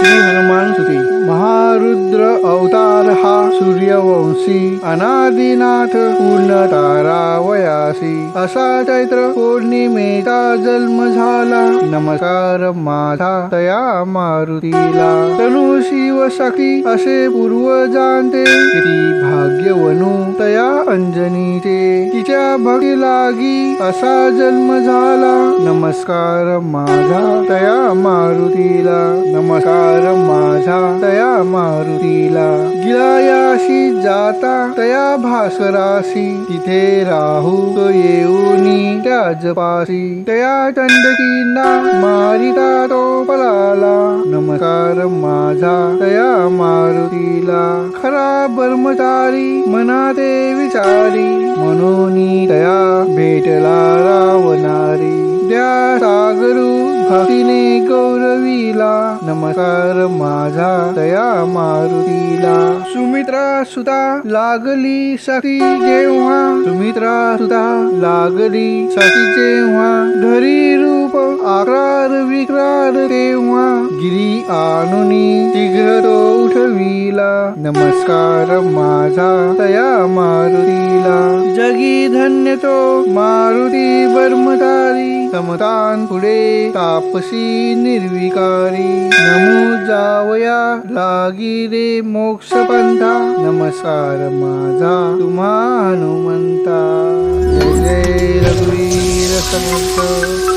श्री हनुमान सुती महारुद्र अवतार हा सूर्यवंशी अनादिनाथ पूर्ण तारावयासी असा चैत्र पौर्णिमेचा जन्म झाला। नमस्कार माझा तया मारुतीला। तनु शिव शक्ती असे पूर्व जाणते किती भाग्यवनु तया अंजनीचे। तिच्या भक्ती लागी असा जन्म झाला। नमस्कार माझा तया मारुतीला. नमस्कार माझा तया मारुतीला. गिलायाशी जाता तया भास्कराशी. तिथे राहू येऊनी त्या जपासी तया चंडकींना मारिता तो पलाला नमस्कार माझा तया मारुतीला. खरा ब्रह्मचारी मनाते विचारी. म्हणून तया भेटला रावणारी. द्या सागरू भक्तीने गौरवीला. नमस्कार माझा दया मारुतीला. सुमित्रा सुता लागली सती जेव्हा. सुमित्रा सुता लागली सती जेव्हा. धरी रूप आकार विक्रार तेव्हा. गिरी आणुनी शीघ्र तो उठविला. नमस्कार माझा दया मारुती धन्य तो मारुती ब्रह्मचारी समतान पुढे तापसी निर्विकारी। नमो जावया लागी रे मोक्ष पंथा नमस्कार माझा तुम्हा हनुमंता। जय जय रघुवीर समर्थ